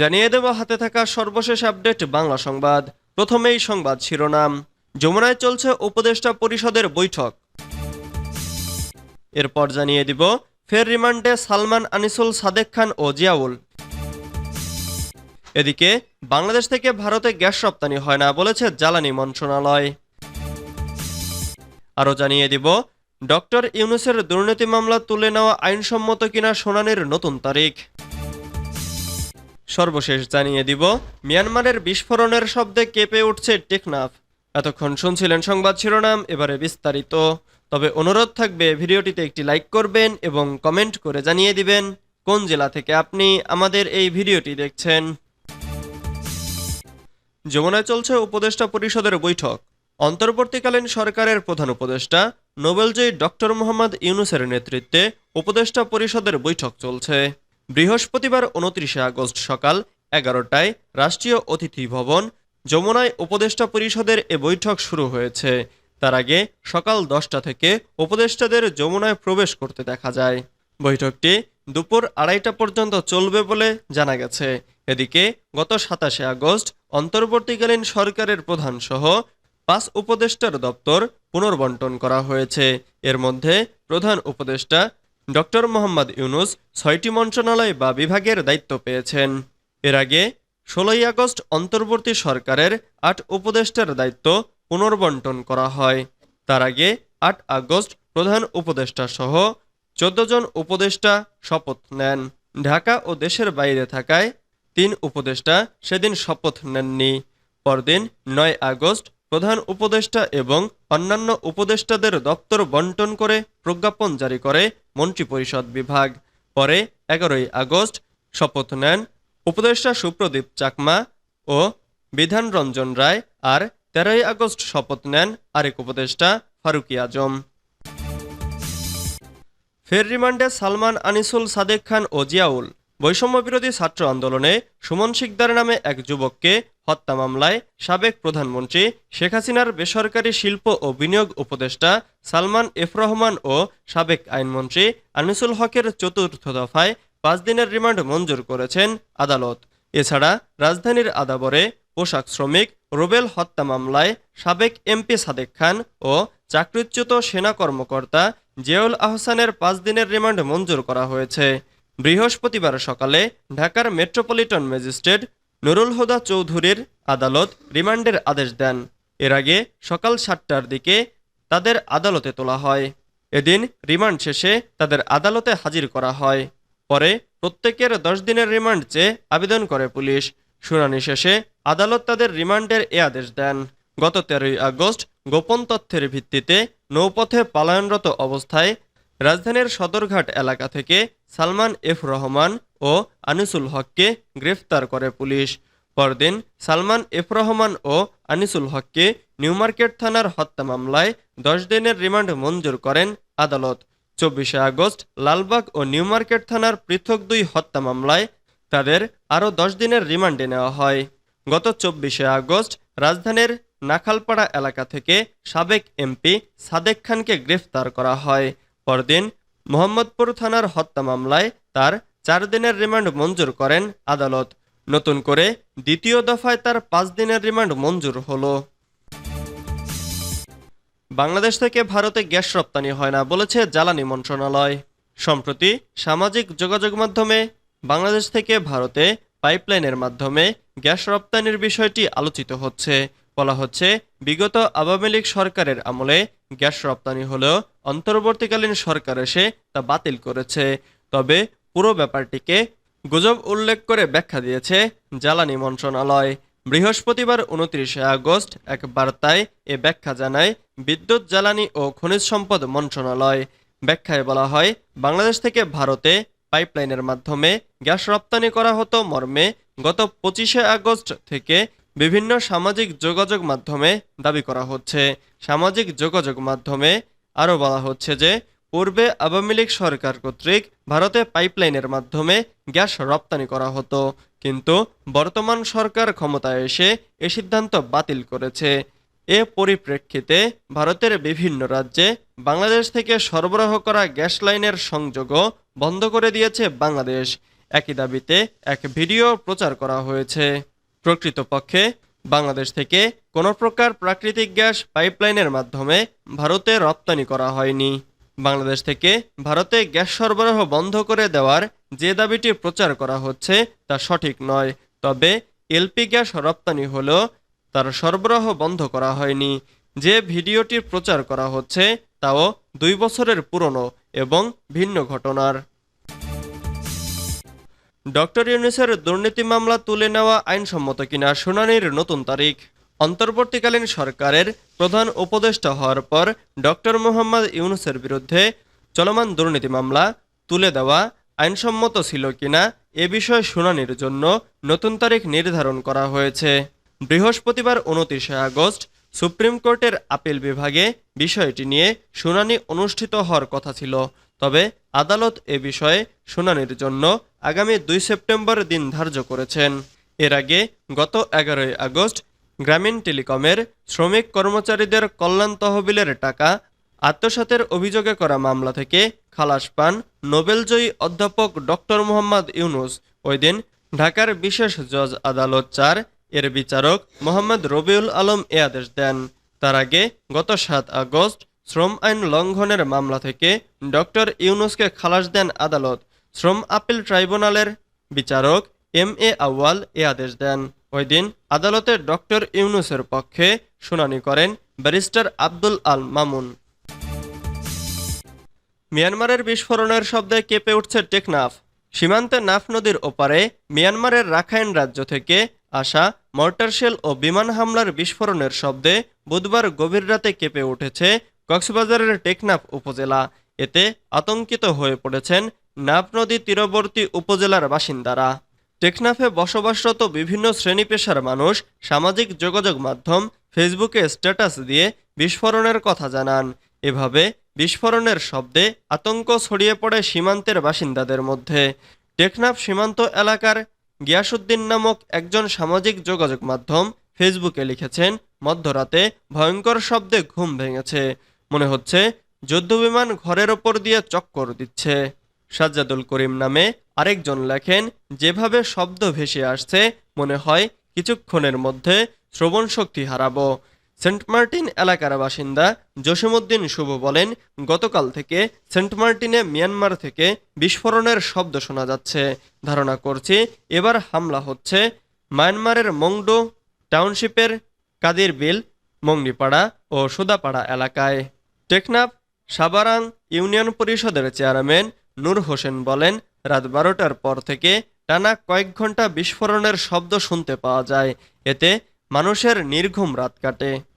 জানিয়ে দেব, হাতে থাকা সর্বশেষ আপডেট, বাংলা সংবাদ। প্রথমেই সংবাদ শিরোনাম। যমুনায় চলছে উপদেষ্টা পরিষদের বৈঠক। এরপর জানিয়ে দিব, ফের রিমান্ডে সালমান, আনিসুল, সাদেক খান ও জিয়াউল। এদিকে, বাংলাদেশ থেকে ভারতে গ্যাস রপ্তানি হয় না বলেছে জ্বালানি মন্ত্রণালয়। আরও জানিয়ে দিব, ডক্টর ইউনুসের দুর্নীতি মামলা তুলে নেওয়া আইনসম্মত কিনা শুনানির নতুন তারিখ। সর্বশেষ জানিয়ে দিব, মিয়ানমারের বিস্ফোরণের শব্দে কেঁপে উঠছে টেকনাফ। এতক্ষণ শুনছিলেন সংবাদ শিরোনাম, এবারে বিস্তারিত। তবে অনুরোধ থাকবে, ভিডিওটিতে একটি লাইক করবেন এবং কমেন্ট করে জানিয়ে দিবেন কোন জেলা থেকে আপনি আমাদের এই ভিডিওটি দেখছেন। যমুনায় চলছে উপদেষ্টা পরিষদের বৈঠক। অন্তর্বর্তীকালীন সরকারের প্রধান উপদেষ্টা, নোবেলজয়ী ডক্টর মোহাম্মদ ইউনুসের নেতৃত্বে উপদেষ্টা পরিষদের বৈঠক চলছে। বৃহস্পতিবার উনত্রিশে আগস্ট সকাল এগারোটায় রাষ্ট্রীয় অতিথি ভবন, যমুনায় উপদেষ্টা পরিষদের এ বৈঠক শুরু হয়েছে। তার আগে সকাল দশটা থেকে উপদেষ্টাদের যমুনায় প্রবেশ করতে দেখা যায়। বৈঠকটি দুপুর আড়াইটা পর্যন্ত চলবে বলে জানা গেছে। এদিকে গত সাতাশে আগস্ট অন্তর্বর্তীকালীন সরকারের প্রধান সহ পাঁচ উপদেষ্টার দপ্তর পুনর্বন্টন করা হয়েছে। এর মধ্যে প্রধান উপদেষ্টা ডক্টর মোহাম্মদ ইউনুস ছয়টি মন্ত্রণালয় বা বিভাগের দায়িত্ব পেয়েছেন। এর আগে ষোলোই আগস্ট অন্তর্বর্তী সরকারের আট উপদেষ্টার দায়িত্ব পুনর্বন্টন করা হয়। তার আগে আট আগস্ট প্রধান উপদেষ্টা সহ চোদ্দ জন উপদেষ্টা শপথ নেন। ঢাকা ও দেশের বাইরে থাকায় তিন উপদেষ্টা সেদিন শপথ নেননি। পরদিন নয় আগস্ট প্রধান উপদেষ্টা এবং অন্যান্য উপদেষ্টাদের দপ্তর বন্টন করে প্রজ্ঞাপন জারি করে মন্ত্রিপরিষদ বিভাগ। পরে এগারোই আগস্ট শপথ নেন উপদেষ্টা সুপ্রদীপ চাকমা ও বিধান রঞ্জন রায় আর তেরোই আগস্ট শপথ নেন আরেক উপদেষ্টা ফারুকি আজম। ফের রিমান্ডে সালমান আনিসুল সাদেক খান ও জিয়াউল। বৈষম্য বিরোধী ছাত্র আন্দোলনে সুমন শিকদার নামে এক যুবককে হত্যা মামলায় সাবেক প্রধানমন্ত্রী শেখ হাসিনার বেসরকারি শিল্প ও বিনিয়োগ উপদেষ্টা সালমান এফ রহমান ও সাবেক আইনমন্ত্রী আনিসুল হকের চতুর্থ দফায় পাঁচ দিনের রিমান্ড মঞ্জুর করেছেন আদালত। এছাড়া রাজধানীর আদাবরে পোশাক শ্রমিক রুবেল হত্যা মামলায় সাবেক এমপি সাদেক খান ও চাকরিচ্যুত সেনা কর্মকর্তা জিয়াউল আহসানের পাঁচ দিনের রিমান্ড মঞ্জুর করা হয়েছে। বৃহস্পতিবার সকালে ঢাকার মেট্রোপলিটন ম্যাজিস্ট্রেট নুরুল হুদা চৌধুরীর আদালত রিমান্ডের আদেশ দেন। এর আগে সকাল সাতটার দিকে তাদের আদালতে তোলা হয়। এদিন রিমান্ড শেষে তাদের আদালতে হাজির করা হয়। পরে প্রত্যেকের দশ দিনের রিমান্ড চেয়ে আবেদন করে পুলিশ। শুনানি শেষে আদালত তাদের রিমান্ডের এ আদেশ দেন। গত তেরোই আগস্ট গোপন তথ্যের ভিত্তিতে নৌপথে পালায়নরত অবস্থায় রাজধানীর সদরঘাট এলাকা থেকে সালমান এফ রহমান ও আনিসুল হককে গ্রেফতার করে পুলিশ। পরদিন সালমান এফ রহমান ও আনিসুল হককে নিউমার্কেট থানার হত্যা মামলায় দশ দিনের রিমান্ড মঞ্জুর করেন আদালত। চব্বিশে আগস্ট লালবাগ ও নিউমার্কেট থানার পৃথক দুই হত্যা মামলায় তাদের আরও দশ দিনের রিমান্ডে নেওয়া হয়। গত চব্বিশে আগস্ট রাজধানীর নাখালপাড়া এলাকা থেকে সাবেক এমপি সাদেক খানকে গ্রেফতার করা হয়। পরদিন মোহাম্মদপুর থানার হত্যা মামলায় তার চার দিনের রিমান্ড মঞ্জুর করেন আদালত। নতুন করে দ্বিতীয় দফায় তার পাঁচ দিনের রিমান্ড মঞ্জুর হলো। বাংলাদেশ থেকে ভারতে গ্যাস রপ্তানি হয় না বলেছে জ্বালানি মন্ত্রণালয়। সম্প্রতি সামাজিক যোগাযোগ মাধ্যমে বাংলাদেশ থেকে ভারতে পাইপলাইনের মাধ্যমে গ্যাস রপ্তানির বিষয়টি আলোচিত হচ্ছে। বলা হচ্ছে, বিগত আওয়ামী লীগ সরকারের আমলে গ্যাস রপ্তানি হলেও অন্তর্বর্তীকালীন সরকার এসে তা বাতিল করেছে। তবে পুরো ব্যাপারটিকে গুজব উল্লেখ করে ব্যাখ্যা দিয়েছে জ্বালানি মন্ত্রণালয়। বৃহস্পতিবার উনত্রিশে আগস্ট এক বার্তায় এ ব্যাখ্যা জানায় বিদ্যুৎ, জ্বালানি ও খনিজ সম্পদ মন্ত্রণালয়। ব্যাখ্যায় বলা হয়, বাংলাদেশ থেকে ভারতে পাইপলাইনের মাধ্যমে গ্যাস রপ্তানি করা হতো মর্মে গত পঁচিশে আগস্ট থেকে বিভিন্ন সামাজিক যোগাযোগ মাধ্যমে দাবি করা হচ্ছে। সামাজিক যোগাযোগ মাধ্যমে আরও বলা হচ্ছে যে পূর্বে আওয়ামী লীগ সরকার কর্তৃক ভারতে পাইপলাইনের মাধ্যমে গ্যাস রপ্তানি করা হতো, কিন্তু বর্তমান সরকার ক্ষমতায় এসে এ সিদ্ধান্ত বাতিল করেছে। এ পরিপ্রেক্ষিতে ভারতের বিভিন্ন রাজ্যে বাংলাদেশ থেকে সরবরাহ করা গ্যাস লাইনের সংযোগও বন্ধ করে দিয়েছে বাংলাদেশ। একই দাবিতে এক ভিডিও প্রচার করা হয়েছে। প্রকৃতপক্ষে বাংলাদেশ থেকে কোনো প্রকার প্রাকৃতিক গ্যাস পাইপলাইনের মাধ্যমে ভারতে রপ্তানি করা হয়নি। বাংলাদেশ থেকে ভারতে গ্যাস সরবরাহ বন্ধ করে দেওয়ার যে দাবিটি প্রচার করা হচ্ছে তা সঠিক নয়। তবে এলপি গ্যাস রপ্তানি হলেও তার সরবরাহ বন্ধ করা হয়নি। যে ভিডিওটির প্রচার করা হচ্ছে তাও দুই বছরের পুরনো এবং ভিন্ন ঘটনার। ডক্টর ইউনিসের দুর্নীতি মামলা তুলে নেওয়া আইনসম্মত কিনা শুনানির নতুন তারিখ। অন্তর্বর্তীকালীন সরকারের প্রধান উপদেষ্টা হওয়ার পর ডক্টর মোহাম্মদ ইউনুসের বিরুদ্ধে চলমান দুর্নীতি মামলা তুলে দেওয়া আইনসম্মত ছিল কিনা এ বিষয়ে শুনানির জন্য নতুন তারিখ নির্ধারণ করা হয়েছে। বৃহস্পতিবার উনত্রিশে আগস্ট সুপ্রিম কোর্টের আপিল বিভাগে বিষয়টি নিয়ে শুনানি অনুষ্ঠিত হওয়ার কথা ছিল। তবে আদালত এ বিষয়ে শুনানির জন্য আগামী দুই সেপ্টেম্বর দিন ধার্য করেছেন। এর আগে গত এগারোই আগস্ট গ্রামীণ টেলিকমের শ্রমিক কর্মচারীদের কল্যাণ তহবিলের টাকা, আত্মসাতের অভিযোগে করা মামলা থেকে খালাস পান নোবেলজয়ী অধ্যাপক ডক্টর মোহাম্মদ ইউনুস। ওই দিন ঢাকার বিশেষ জজ আদালত চার এর বিচারক মোহাম্মদ রবিউল আলম এ আদেশ দেন। তার আগে গত সাত আগস্ট শ্রম আইন লঙ্ঘনের মামলা থেকে ডক্টর ইউনুসকে খালাস দেন আদালত। শ্রম আপিল ট্রাইব্যুনালের বিচারক এম এ আউয়াল এ আদেশ দেন। ওই দিন আদালতে ডক্টর ইউনুসের পক্ষে শুনানি করেন ব্যারিস্টার আব্দুল আল মামুন। মিয়ানমারের বিস্ফোরণের শব্দে কেঁপে উঠছে টেকনাফ। সীমান্তে নাফ নদীর ওপারে মিয়ানমারের রাখাইন রাজ্য থেকে আসা মর্টারশেল ও বিমান হামলার বিস্ফোরণের শব্দে বুধবার গভীর রাতে কেঁপে উঠেছে কক্সবাজারের টেকনাফ উপজেলা। এতে আতঙ্কিত হয়ে পড়েছেন নাফ নদী তীরবর্তী উপজেলার বাসিন্দারা। টেকনাফে বসবাসরত বিভিন্ন শ্রেণি পেশার মানুষ সামাজিক যোগাযোগ মাধ্যম, ফেসবুকে স্ট্যাটাস দিয়ে বিস্ফোরণের কথা জানান। এভাবে বিস্ফোরণের শব্দে আতঙ্ক ছড়িয়ে পড়ে সীমান্তের বাসিন্দাদের মধ্যে। টেকনাফ সীমান্ত এলাকার গিয়াসুদ্দিন নামক একজন সামাজিক যোগাযোগ মাধ্যম ফেসবুকে লিখেছেন, মধ্যরাতে ভয়ঙ্কর শব্দে ঘুম ভেঙেছে। মনে হচ্ছে, যুদ্ধবিমান ঘরের ওপর দিয়ে চক্কর দিচ্ছে। সাজ্জাদুল করিম নামে আরেকজন লেখেন, যেভাবে শব্দ ভেসে আসছে, মনে হয় কিছুক্ষণের মধ্যে শ্রবণ শক্তি হারাবো। সেন্ট মার্টিন এলাকার বাসিন্দা জসিমউদ্দিন শুভ বলেন, গতকাল থেকে সেন্ট মার্টিনে মিয়ানমার থেকে বিস্ফোরণের শব্দ শোনা যাচ্ছে। ধারণা করছি, এবার হামলা হচ্ছে মায়ানমারের মংডো টাউনশিপের কাদির বিল মংনিপাড়া ও সুদাপাড়া এলাকায়। টেকনাফ সাবারাং ইউনিয়ন পরিষদের চেয়ারম্যান নূর হোসেন বলেন, রাত বারোটার পর থেকে টানা কয়েক ঘণ্টা বিস্ফোরণের শব্দ শুনতে পাওয়া যায়। এতে মানুষের নির্ঘুম রাত কাটে।